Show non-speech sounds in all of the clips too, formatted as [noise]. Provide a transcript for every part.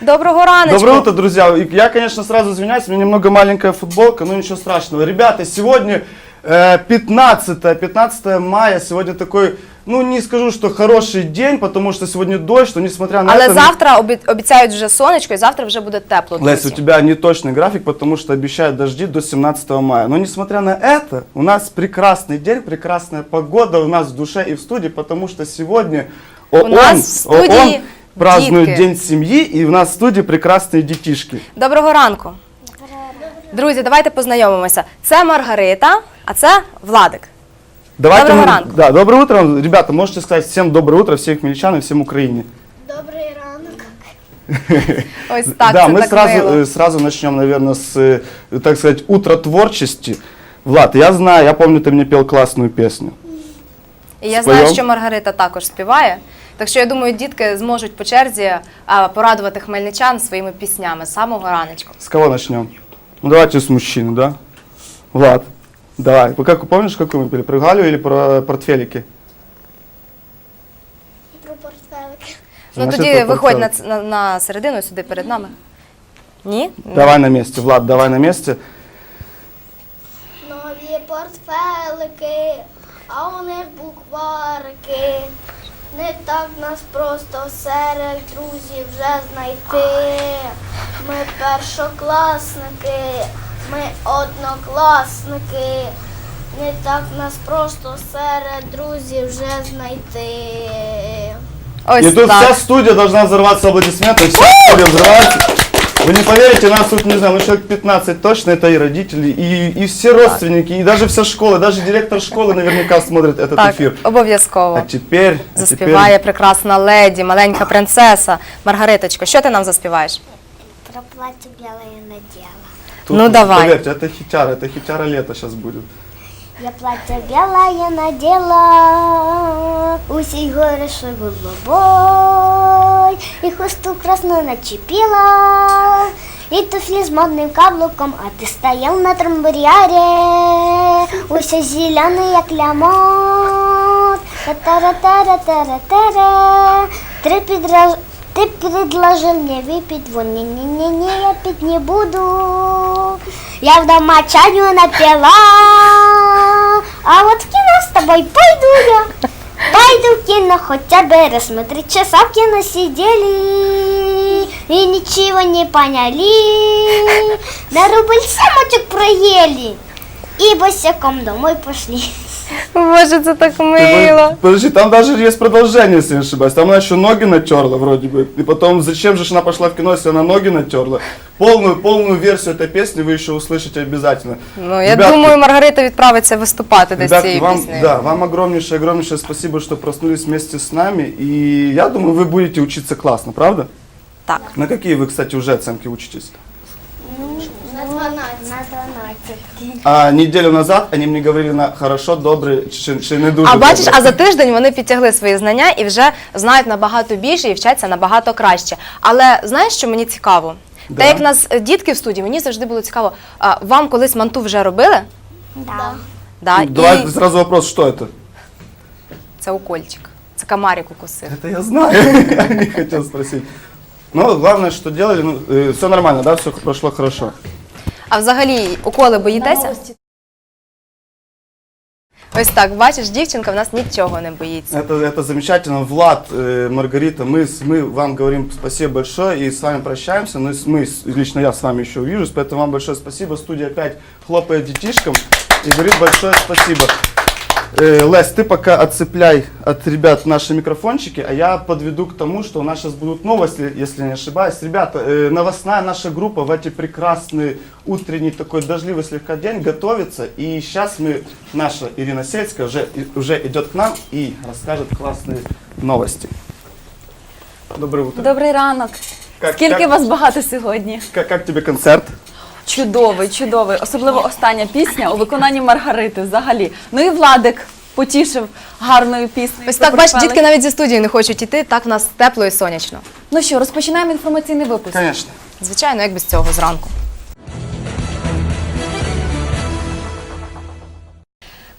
Доброго раночку. Доброе утро, друзья. Я, конечно, сразу извиняюсь, у меня немного маленькая футболка, но ничего страшного. Ребята, сегодня э, 15, 15 мая, сегодня такой, ну не скажу, что хороший день, потому что сегодня дождь, но несмотря на Але это... завтра обі- обіцяють вже сонечко, і завтра вже буде тепло. Лесь, друзі. у тебя неточный график, потому что обещают дожди до 17 мая. Но несмотря на это, у нас прекрасный день, прекрасная погода у нас в душе и в студии, потому что сегодня ООН, нас в студии ООН празднует детки. День семьи, и у нас в студии прекрасные детишки. Доброго ранку. Друзі, давайте познайомимося. Це Маргарита, а це Владик. Давайте Доброго мы- ранку. Да, доброе утро. Ребята, можете сказать всем доброе утро, всем хмельничан и всем Украине. Добрий ранок. [laughs] Ось так, да, це мы так сразу, мило. э, сразу начнем, наверное, с, э, так сказать, утра творчести. Влад, я знаю, я помню, ты мне пел классную песню. І я споєм? знаю, що Маргарита також співає. Так що я думаю, дітки зможуть по черзі а, порадувати хмельничан своїми піснями з самого раночку. С кого начнем? Ну, давайте с мужчины, да? Влад, давай. Вы как, помнишь, какую мы пели? Про Галю или про портфелики? Про портфелики. Ну Значит, тоді про виходь на, ц- на, на середину сюди перед нами. Ні? Давай на месте, Влад, давай на месте. Нові портфелики, а у них букварики. Не так нас просто серед друзів вже знайти. Ми першокласники, ми однокласники. Не так нас просто серед друзів вже знайти. Ось И тут так. вся студия должна взорваться аплодисментами, вся студия взрывается. Вы не поверите, нас тут, не знаю, ну человек 15 точно, это и родители, и, и все родственники, и даже вся школа, даже директор школы наверняка смотрит этот Так, эфир. обов'язково. А теперь, а Заспіває прекрасна леді, маленька принцеса. Маргариточко, що ти нам заспіваєш? Про плаття біле наділа. тут, Ну, давай. Поверьте, это хитяра, это хитяра лета сейчас будет. Я плаття белое надела, усей горешек голубой, и хусту красную начепила, и туфли с модным каблуком, а ты стоял на трамбуряре, усе зеленый, як лямот. Та-та-ра-та-ра-та-ра-та-ра. Ты предраж- Ты предложил мне выпить, вон не-не-не-не, я пить не буду. Я в дома чаю напила, а вот в кино с тобой пойду я. Пойду в кино, хотя бы рассмотреть часа в кино сидели и ничего не поняли. На рубль самочек проели и босиком домой пошли. Боже, це так Ты мило. под- Подожди, там даже есть продолжение, если не ошибаюсь. Там она еще ноги натерла вроде бы. И потом, зачем же ж она пошла в кино, если она ноги натерла? Полную, полную версию этой песни вы еще услышите обязательно. Ну, я Ребятки, думаю, Маргарита відправиться виступати десь Ребятки, цією вам, піснею. да, вам огромнейшее, огромнейшее спасибо, что проснулись вместе с нами. И я думаю, вы будете учиться классно, правда? Так. На какие вы, кстати, уже оценки учитесь? На 12. А неделю назад они мне говорили на хорошо, добре, чи, чи не дуже А бачиш, добре. а за тиждень вони підтягли свої знання і вже знають набагато більше і вчаться набагато краще. Але знаєш, що мені цікаво? Да. Те, як в нас дітки в студії, мені завжди було цікаво. А, вам колись манту вже робили? Да. Да, Ну, Давай і сразу вопрос, что это? це укольчик. Це комарик укусив. Это я знаю, [laughs] я не хотел спросить. Ну, главное, что делали, ну, все нормально, да, все прошло хорошо. А взагалі уколи боїтеся? Ось так, бачиш, дівчинка в нас нічого не боїться. Это, это замечательно. Влад, э, Маргарита, мы, с- мы вам говорим спасибо большое и с вами прощаемся. Но с- мы, с- лично я с вами еще увижусь, поэтому вам большое спасибо. Студия опять хлопает детишкам и говорит большое спасибо. Э, Лес, ты пока отцепляй от ребят наши микрофончики, а я подведу к тому, что у нас сейчас будут новости, если не ошибаюсь. Ребята, э, новостная наша группа в эти прекрасный утренний такой дождливый слегка день готовится. И сейчас мы, наша Ирина Сельская уже, уже идет к нам и расскажет классные новости. Доброе утро. Добрий ранок. Как- Скільки як- вас багато сьогодні? Как, как тебе концерт? Чудовий, чудовий. Особливо остання пісня у виконанні Маргарити взагалі. Ну і Владик потішив гарною піснею. Ось так, бачиш, дітки навіть зі студії не хочуть іти, так в нас тепло і сонячно. Ну що, розпочинаємо інформаційний випуск. Звичайно, як без цього зранку.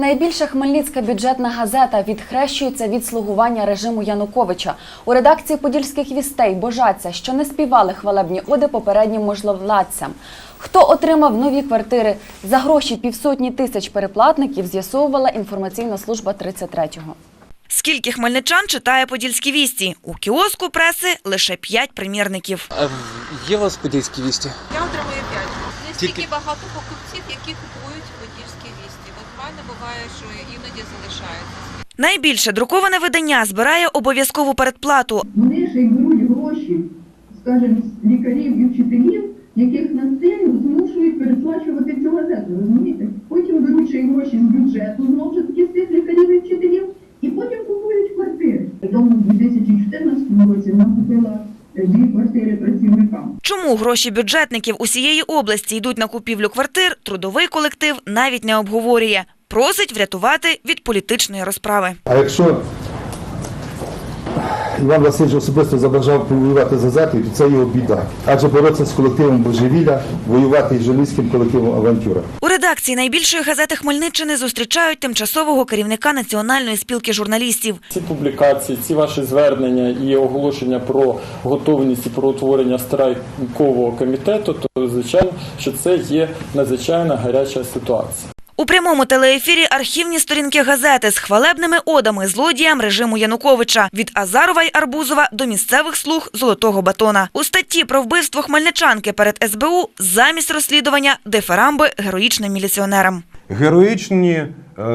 Найбільша хмельницька бюджетна газета відхрещується від слугування режиму Януковича. У редакції подільських вістей божаться, що не співали хвалебні оди попереднім можновладцям. Хто отримав нові квартири за гроші півсотні тисяч переплатників, з'ясовувала інформаційна служба 33-го. Скільки хмельничан читає подільські вісті? У кіоску преси лише п'ять примірників. Є у вас подільські вісті? Я отримую 5. Настільки Тільки- багато покупців, які купують подільські вісті. От в мене буває, що іноді залишається. Найбільше друковане видання збирає обов'язкову передплату. Вони ж і беруть гроші, скажімо, з лікарів і вчителів, яких насильно змушують переплачувати цю газету, розумієте? Потім беруть ще й гроші з бюджету, знову ж таки з цих лікарів і вчителів, і потім купують квартири. Тому в 2014 році вона купила дві квартири працівникам. Чому гроші бюджетників усієї області йдуть на купівлю квартир, трудовий колектив навіть не обговорює. Просить врятувати від політичної розправи. А якщо Іван Васильович особисто забажав повоювати з газетою, то це його біда. Адже боротися з колективом божевілля, воювати із журналістським колективом авантюра. Редакції найбільшої газети Хмельниччини зустрічають тимчасового керівника Національної спілки журналістів. Ці публікації, ці ваші звернення і оголошення про готовність і про утворення страйкового комітету, то звичайно, що це є надзвичайно гаряча ситуація. У прямому телеефірі архівні сторінки газети з хвалебними одами злодіям режиму Януковича від Азарова й Арбузова до місцевих слуг золотого батона. У статті про вбивство хмельничанки перед СБУ замість розслідування дефарамби героїчним міліціонерам. Героїчні е,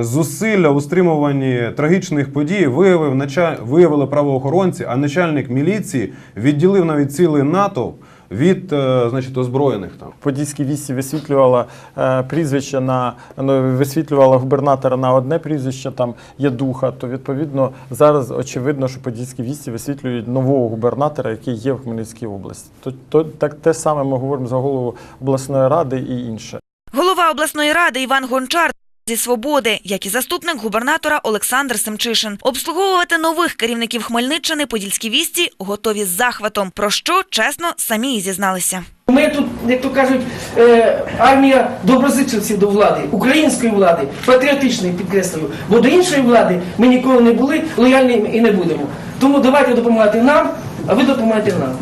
зусилля у стримуванні трагічних подій виявив виявили правоохоронці, а начальник міліції відділив навіть цілий натовп від е, значить, озброєних там. Подільські вісті висвітлювала е, прізвище на ну, висвітлювала губернатора на одне прізвище, там є духа. То відповідно зараз очевидно, що подільські вісті висвітлюють нового губернатора, який є в Хмельницькій області. То, то так те саме ми говоримо за голову обласної ради і інше. Голова обласної ради Іван Гончар зі свободи, як і заступник губернатора Олександр Семчишин. Обслуговувати нових керівників Хмельниччини подільські вісті готові з захватом, про що чесно самі і зізналися. Ми тут, як то кажуть, е, армія доброзичливців до влади, української влади, патріотичної підкреслюю. Бо до іншої влади ми ніколи не були лояльні і не будемо. Тому давайте допомагати нам, а ви допомагайте нам.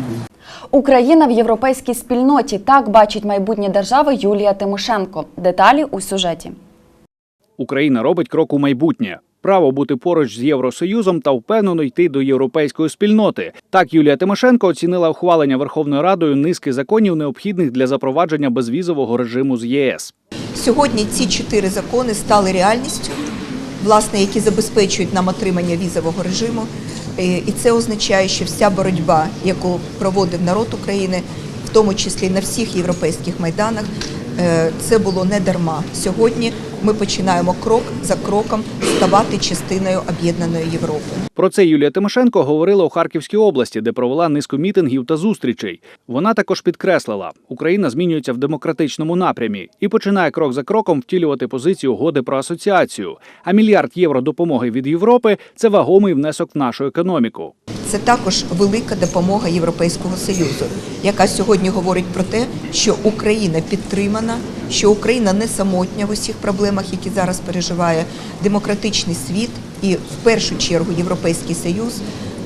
Україна в європейській спільноті так бачить майбутнє держави Юлія Тимошенко. Деталі у сюжеті. Україна робить крок у майбутнє. Право бути поруч з Євросоюзом та впевнено йти до європейської спільноти. Так Юлія Тимошенко оцінила ухвалення Верховною Радою низки законів, необхідних для запровадження безвізового режиму з ЄС. Сьогодні ці чотири закони стали реальністю, власне, які забезпечують нам отримання візового режиму. Е, І це означає, що вся боротьба, яку проводив народ України, в тому числі на всіх європейських майданах, це було не дарма. Сьогодні ми починаємо крок за кроком ставати частиною об'єднаної Європи. Про це Юлія Тимошенко говорила у Харківській області, де провела низку мітингів та зустрічей. Вона також підкреслила, Україна змінюється в демократичному напрямі і починає крок за кроком втілювати позицію угоди про асоціацію. А мільярд євро допомоги від Європи це вагомий внесок в нашу економіку. Це також велика допомога Європейського союзу, яка сьогодні говорить про те, що Україна підтримана, що Україна не самотня в усіх проблемах, які зараз переживає демократичний світ, і в першу чергу Європейський Союз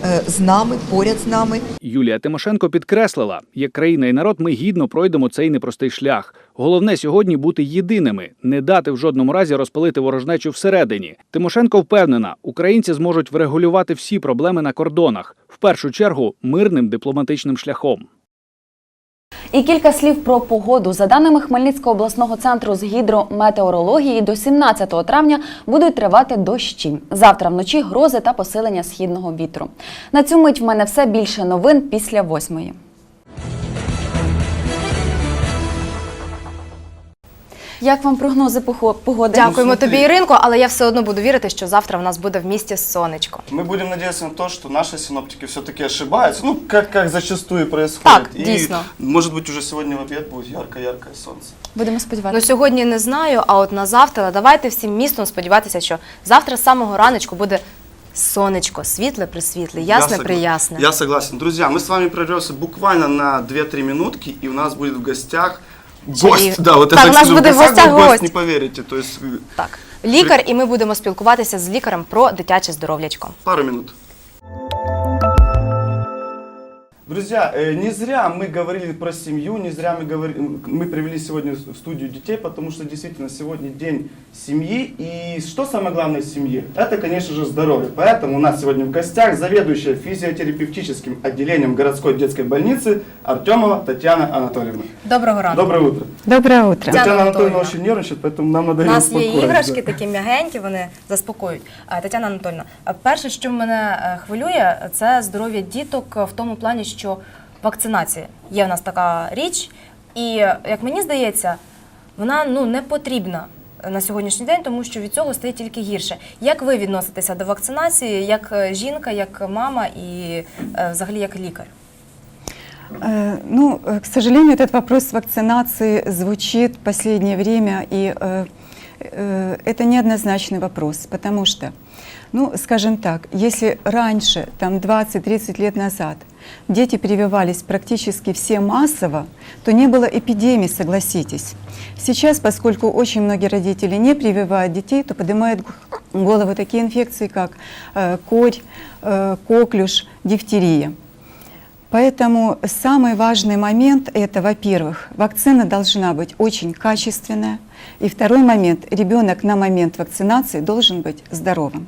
е, з нами, поряд з нами. Юлія Тимошенко підкреслила, як країна і народ ми гідно пройдемо цей непростий шлях. Головне сьогодні бути єдиними, не дати в жодному разі розпалити ворожнечу всередині. Тимошенко впевнена, українці зможуть врегулювати всі проблеми на кордонах, в першу чергу мирним дипломатичним шляхом. І кілька слів про погоду. За даними Хмельницького обласного центру з гідрометеорології, до 17 травня будуть тривати дощі. Завтра вночі грози та посилення східного вітру. На цю мить в мене все більше новин після восьмої. Як вам прогнози похо- погоди? Дякуємо смотри. тобі, Іринко, але я все одно буду вірити, що завтра в нас буде в місті сонечко. Мы будем надеяться на то, что наши синоптики все-таки ошибаются, ну, как, как зачастую происходит. Так, дійсно. может быть, уже сегодня в обед будет яркое-яркое солнце. Будемо Ну сподіватися. сьогодні не знаю, а от на завтра давайте всім містом сподіватися, що завтра з самого раночку буде сонечко, світле присвітле, ясне согла- приясне. Я согласен. Друзья, мы с вами прервемся буквально на 2-3 минутки, и у нас будет в гостях Джей. гость. Да, вот Так, я у нас будет в гостях гость, гость. не поверите. То есть, Так. лікар, і ми будемо спілкуватися з лікарем про дитяче здоров'ячко. Пару минут. Друзья, э, не зря мы говорили про семью, не зря мы, говорили, мы привели сегодня в студию детей, потому что действительно сегодня день семьи. И что самое главное в семье? Это, конечно же, здоровье. Поэтому у нас сегодня в гостях заведующая физиотерапевтическим отделением городской детской больницы Артемова Татьяна Анатольевна. Доброго ранку. Доброе утро. Доброе утро. Татьяна Татьяна Анатольевна Анатольевна. очень нервничает, поэтому нам надо У ее нас є успокоить. іграшки да. такі м'ягенькі, вони заспокоюють. А, Тетяна Анатольовна, а перше, що мене е, хвилює, це здоров'я діток в тому плані, що вакцинація є в нас така річ, і як мені здається, вона ну не потрібна на сьогоднішній день, тому що від цього стає тільки гірше. Як ви відноситеся до вакцинації, як е, жінка, як мама і е, взагалі як лікар? Э, Ну, э, к сожалению, этот вопрос вакцинации звучит в последнее время, и э, э, это неоднозначный вопрос, потому что, ну, скажем так, если раньше, там 20-30 лет назад, дети прививались практически все массово, то не было эпидемии, согласитесь. Сейчас, поскольку очень многие родители не прививают детей, то поднимают в голову такие инфекции, как э, корь, э, коклюш, дифтерия. Поэтому самый важный момент это, во-первых, вакцина должна быть очень качественная. И второй момент, ребенок на момент вакцинации должен быть здоровым.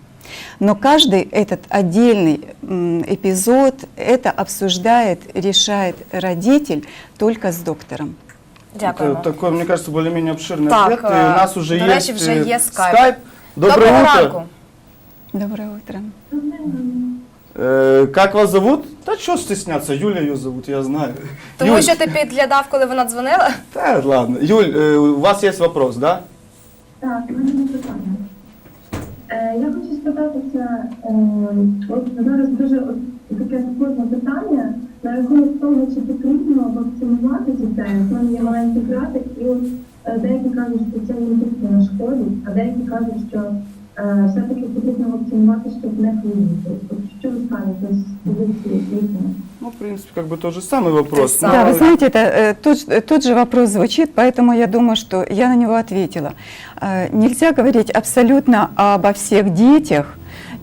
Но каждый этот отдельный м, эпизод, это обсуждает, решает родитель только с доктором. Дякуємо. Это такой, мне кажется, более-менее обширный Так, ответ. И э, у нас уже до есть речі, вже э, є скайп. скайп. Доброе Доброго утро. ранку. Доброе утро. Э, как вас зовут? Да что стесняться, Юля ее зовут, я знаю. Тому Юль, що ти підглядав, коли вона дзвонила? Да, ладно. Юль, э, у вас есть вопрос, да? Так, у мене є питання. Е, я хочу спитатися, е, от зараз дуже от таке складне питання на рахунок того, чи потрібно вакцинувати дітей. У мене є маленький братик, і от е, деякі кажуть, що це їм дійсно не шкодить, а деякі кажуть, що е, все-таки потрібно вакцинувати, щоб не хворіти. От що ви скажете з позиції лікаря? Ну, в принципе, как бы тот же самый вопрос. То есть, Да, Но- вы знаете, это э, тот, ж- э, тот же вопрос звучит, поэтому я думаю, что я на него ответила. Э, Нельзя говорить абсолютно обо всех детях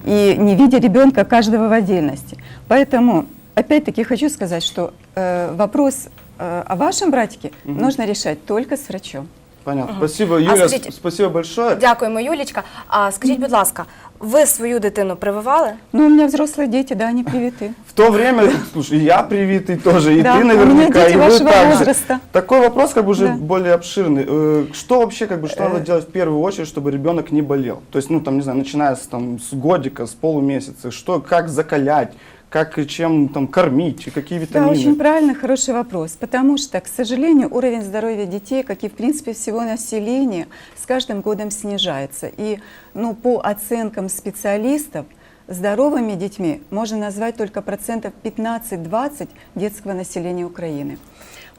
и не видя ребенка каждого в отдельности. Поэтому, опять-таки, хочу сказать, что э, вопрос э, о вашем братике Мгм. нужно решать только с врачом. Понятно. Мгм. Спасибо, А Юля, скажите- спасибо большое. Дякуємо, Юлічка. А скажіть, будь ласка, ви свою дитину прививали? Ну, у меня взрослые дети, да, они привиты. В то время, слушай, и я привитый тоже, и Да, ты у меня наверняка, дети и вы вашего также. возраста. Такой вопрос как бы уже Да. более обширный. Э, Что вообще, как бы, что надо Э. делать в первую очередь, чтобы ребенок не болел? То есть, ну, там, не знаю, начиная с, там, с годика, с полумесяца, что, как закалять, как и чем там кормить, и какие Да, витамины? очень правильный, хороший вопрос. Потому что, к сожалению, уровень здоровья детей, как и в принципе всего населения, с каждым годом снижается. И ну, по оценкам специалистов, здоровыми детьми можно назвать только процентов 15-20 детского населения Украины.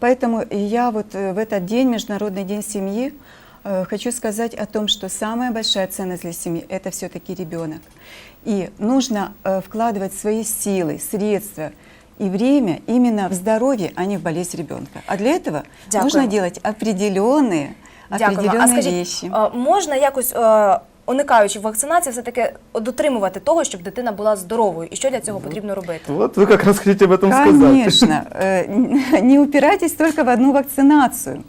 Поэтому я вот э, в этот день, Международный день семьи, э, хочу сказать о том, что самая большая ценность для семьи – это все-таки ребенок. И нужно э, вкладывать свои силы, средства и время именно в здоровье, а не в болезнь ребенка. А для этого Дякую. нужно делать определенные, Дякуємо. определенные А скажіть, вещи. а, можна якось, е, уникаючи вакцинації, все-таки дотримувати того, щоб дитина була здоровою? І що для цього потрібно робити? Вот вы как раз хотите об этом сказать. Конечно. Э, [laughs] Не упирайтесь только в одну вакцинацию.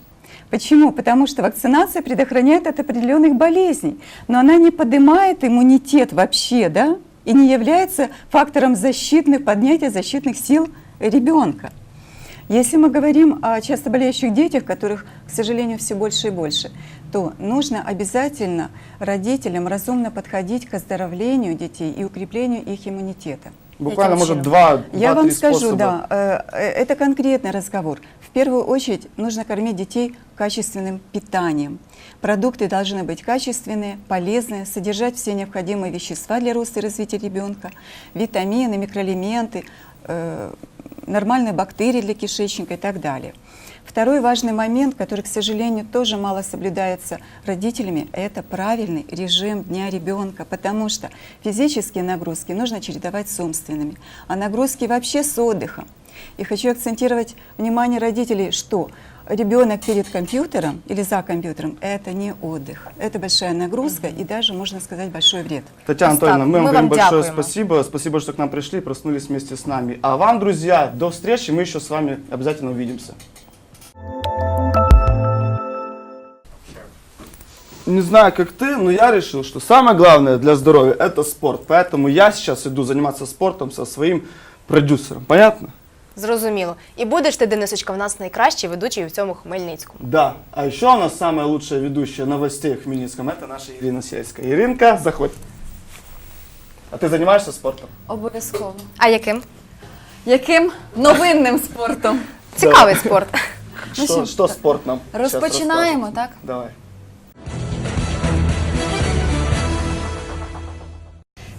Почему? Потому что вакцинация предохраняет от определенных болезней, но она не поднимает иммунитет вообще, да, и не является фактором защитных, поднятия защитных сил ребенка. Если мы говорим о часто болеющих детях, которых, к сожалению, все больше и больше, то нужно обязательно родителям разумно подходить к оздоровлению детей и укреплению их иммунитета. Буквально, может, два, Я два, вам скажу, способа. да, э, э, это конкретный разговор. В первую очередь нужно кормить детей качественным питанием. Продукты должны быть качественные, полезные, содержать все необходимые вещества для роста и развития ребенка, витамины, микроэлементы, э, нормальные бактерии для кишечника и так далее. Второй важный момент, который, к сожалению, тоже мало соблюдается родителями, это правильный режим дня ребенка, потому что физические нагрузки нужно чередовать с умственными, а нагрузки вообще с отдыхом. И хочу акцентировать внимание родителей, что ребенок перед компьютером или за компьютером – это не отдых. Это большая нагрузка и даже, можно сказать, большой вред. Татьяна Остап, Анатольевна, мы вам мы говорим вам большое дякуємо. спасибо. Спасибо, что к нам пришли, проснулись вместе с нами. А вам, друзья, до встречи. Мы еще с вами обязательно увидимся. Не знаю, как ты, но я решил, что самое главное для здоровья – это спорт. Поэтому я сейчас иду заниматься спортом со своим продюсером. Понятно? Зрозуміло. І будеш ти, Денисочка, в нас найкращий ведучий у цьому Хмельницькому. Да. А еще у нас самая лучшая ведущая новостей в Хмельницком – это наша Ирина Сельская. Иринка, заходь. А ты занимаешься спортом? Обов'язково. А яким? Яким новинним спортом? [laughs] Цікавий спорт. Ну Что, что, что спорт нам Розпочинаємо, расскажет? так? Давай.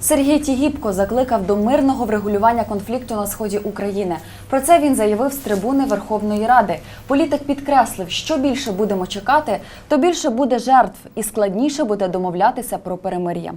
Сергій Тігіпко закликав до мирного врегулювання конфлікту на сході України. Про це він заявив з трибуни Верховної Ради. Політик підкреслив, що більше будемо чекати, то більше буде жертв і складніше буде домовлятися про перемир'я.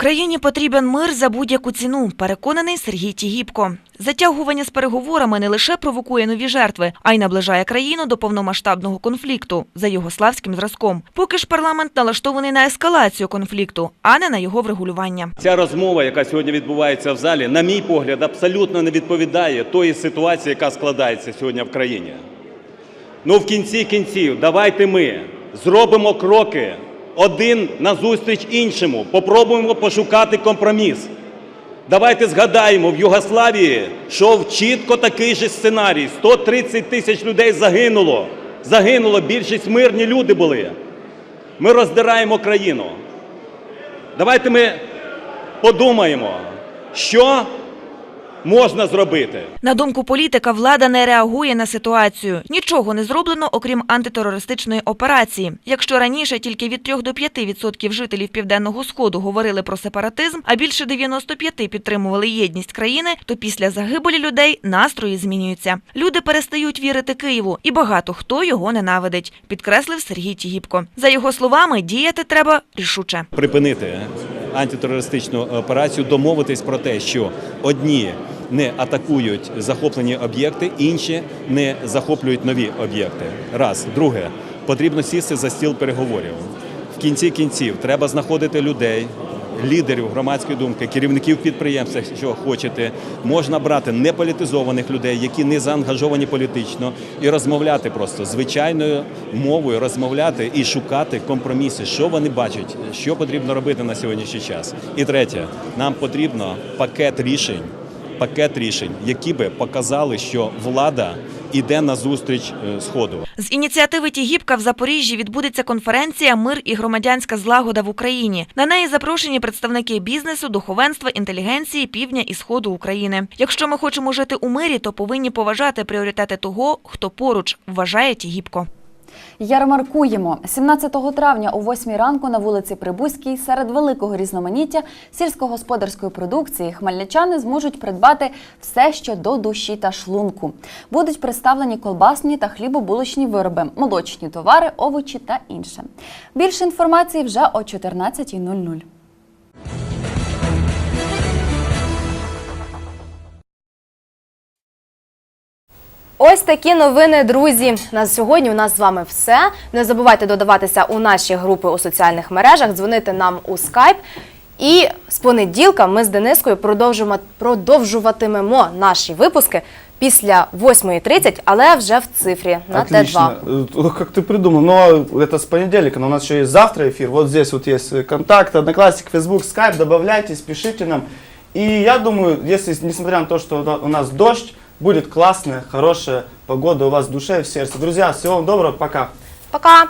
Країні потрібен мир за будь-яку ціну, переконаний Сергій Тігіпко. Затягування з переговорами не лише провокує нові жертви, а й наближає країну до повномасштабного конфлікту за югославським зразком. Поки ж парламент налаштований на ескалацію конфлікту, а не на його врегулювання. Ця розмова, яка сьогодні відбувається в залі, на мій погляд, абсолютно не відповідає тої ситуації, яка складається сьогодні в країні. Ну, в кінці кінців, давайте ми зробимо кроки один назустріч іншому, попробуємо пошукати компроміс. Давайте згадаємо, в Югославії йшов чітко такий же сценарій. 130 тисяч людей загинуло. Загинуло, більшість мирні люди були. Ми роздираємо країну. Давайте ми подумаємо, що можна зробити. На думку політика, влада не реагує на ситуацію. Нічого не зроблено, окрім антитерористичної операції. Якщо раніше тільки від 3 до 5 відсотків жителів Південного Сходу говорили про сепаратизм, а більше 95 підтримували єдність країни, то після загибелі людей настрої змінюються. Люди перестають вірити Києву, і багато хто його ненавидить, підкреслив Сергій Тігіпко. За його словами, діяти треба рішуче. Припинити антитерористичну операцію, домовитись про те, що одні не атакують захоплені об'єкти, інші не захоплюють нові об'єкти. Раз. Друге, потрібно сісти за стіл переговорів. В кінці кінців треба знаходити людей. Лідерів громадської думки, керівників підприємств, що хочете, можна брати неполітизованих людей, які не заангажовані політично, і розмовляти просто звичайною мовою, розмовляти і шукати компроміси, що вони бачать, що потрібно робити на сьогоднішній час. І третє, нам потрібно пакет рішень, пакет рішень, які би показали, що влада іде на зустріч е, сходу. З ініціативи Тігіпка в Запоріжжі відбудеться конференція Мир і громадянська злагода в Україні. На неї запрошені представники бізнесу, духовенства, інтелігенції, півдня і сходу України. Якщо ми хочемо жити у мирі, то повинні поважати пріоритети того, хто поруч, вважає Тігіпко. Ярмаркуємо 17 травня о 8 ранку на вулиці Прибузькій серед великого різноманіття сільськогосподарської продукції хмельничани зможуть придбати все, що до душі та шлунку. Будуть представлені колбасні та хлібобулочні вироби, молочні товари, овочі та інше. Більше інформації вже о 14.00. Ось такі новини, друзі. На сьогодні у нас з вами все. Не забувайте додаватися у наші групи у соціальних мережах, дзвонити нам у скайп. І з понеділка ми з Денискою продовжуємо, продовжуватимемо наші випуски після 8.30, але вже в цифрі на Отлично. Т2. Э, Как ты придумал? Но это с понедельника, но у нас еще есть завтра эфир. Вот здесь вот есть э, контакт, Одноклассник, Facebook, Skype. Добавляйтесь, пишите нам. И я думаю, если, несмотря на то, что у нас дождь, будет классная, хорошая погода у вас в душе и в сердце. Друзья, всего вам доброго, пока. Пока!